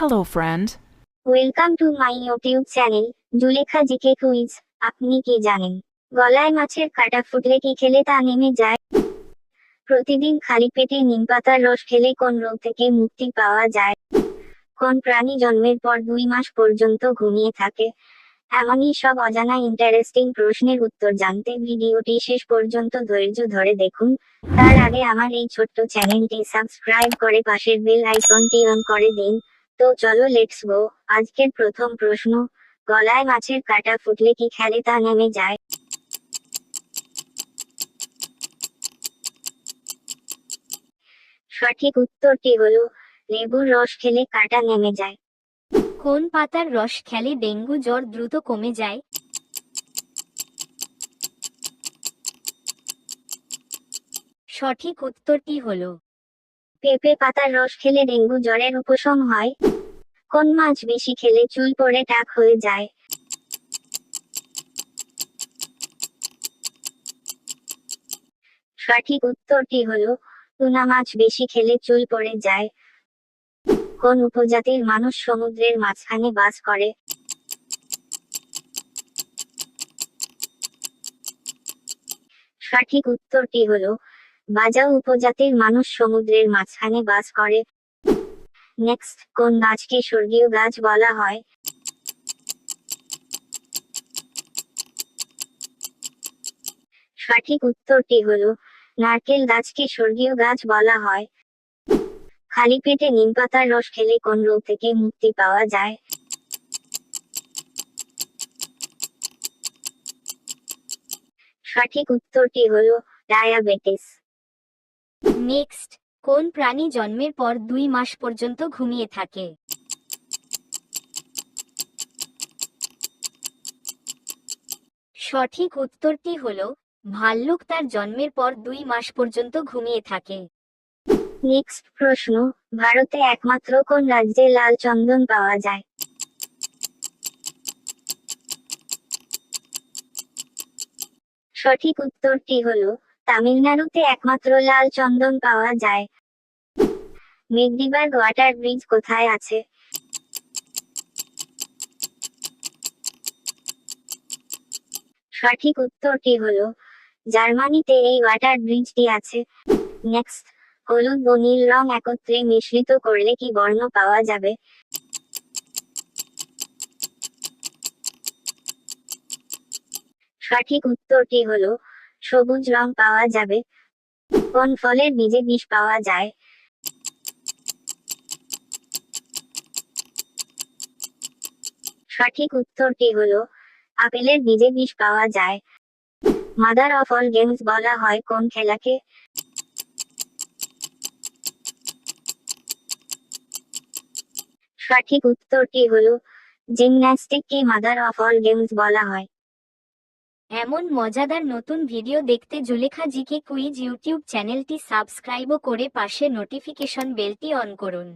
Hello, friend. Welcome to my YouTube channel Zulekha GK quiz আপনি কি জানেন? গলায় মাছের কাটা ফুটলে কি খেলে তা নেমে যায়? প্রতিদিন খালি পেটে নিমপাতার রস খেলে কোন রোগ থেকে মুক্তি পাওয়া যায়? কোন প্রাণী জন্মের পর দুই মাস পর্যন্ত ঘুমিয়ে থাকে? এমনই সব অজানা ইন্টারেস্টিং প্রশ্নের উত্তর জানতে ভিডিওটি শেষ পর্যন্ত ধৈর্য ধরে দেখুন। তার আগে আমার এই ছোট্ট চ্যানেলটি সাবস্ক্রাইব করে পাশের বেল আইকনটি অন করে দিন। তো চলো লেটস গো আজকের প্রথম প্রশ্ন, গলায় মাছের কাটা ফুটলে কি খেলে তা নেমে যায়? সঠিক উত্তরটি হলো, লেবুর রস খেলে কাটা নেমে যায়। কোন পাতার রস খেলে ডেঙ্গু জ্বর দ্রুত কমে যায়? সঠিক উত্তরটি হলো পেঁপে পাতার রস খেলে ডেঙ্গু জ্বরের উপশম হয়। কোন মাছ বেশি খেলে চুল পড়ে টাক হয়ে যায়? সঠিক উত্তরটি হলো, টুনা মাছ বেশি খেলে চুল পড়ে যায়। কোন উপজাতির মানুষ সমুদ্রের মাঝখানে বাস করে? সঠিক উত্তরটি হলো বাজাও উপজাতির মানুষ সমুদ্রের মাঝখানে বাস করে। নেক্সট কোন গাছকে স্বর্গীয় গাছ বলা হয়? সঠিক উত্তরটি হলো, নারকেল গাছকে স্বর্গীয় গাছ বলা হয়। খালি পেটে নিম পাতার রস খেলে কোন রোগ থেকে মুক্তি পাওয়া যায়? সঠিক উত্তরটি হলো, ডায়াবেটিস। নেক্সট কোন প্রাণী জন্মের পর দুই মাস পর্যন্ত ঘুমিয়ে থাকে? সঠিক উত্তরটি হল, ভাল্লুক তার জন্মের পর দুই মাস পর্যন্ত ঘুমিয়ে থাকে। নেক্সট প্রশ্ন, ভারতে একমাত্র কোন রাজ্যে লাল চন্দন পাওয়া যায়? সঠিক উত্তরটি হলো তামিলনাড়ুতে একমাত্র লাল চন্দন পাওয়া যায়। মেঘডিবার্গ ওয়াটার ব্রিজ কোথায় আছে? সঠিক উত্তরটি হলো, জার্মানিতে এই ওয়াটার ব্রিজটি আছে। নেক্সট, হলুদ ও নীল রং একত্রে মিশ্রিত করলে কি বর্ণ পাওয়া যাবে? সঠিক উত্তরটি হলো সবুজ রং পাওয়া যাবে। কোন ফলের বীজে বিষ পাওয়া যায়? সঠিক উত্তরটি হলো, আপেলের বীজে বিষ পাওয়া যায়। মাদার অফ অল গেমস বলা হয় কোন খেলাকে? সঠিক উত্তরটি হলো জিমন্যাস্টিককে মাদার অফ অল গেমস বলা হয়। এমন মজাদার নতুন ভিডিও দেখতে জুলেখা জিকে কুইজ ইউটিউব চ্যানেলটি সাবস্ক্রাইবও করে পাশে নোটিফিকেশন বেলটি অন করুন।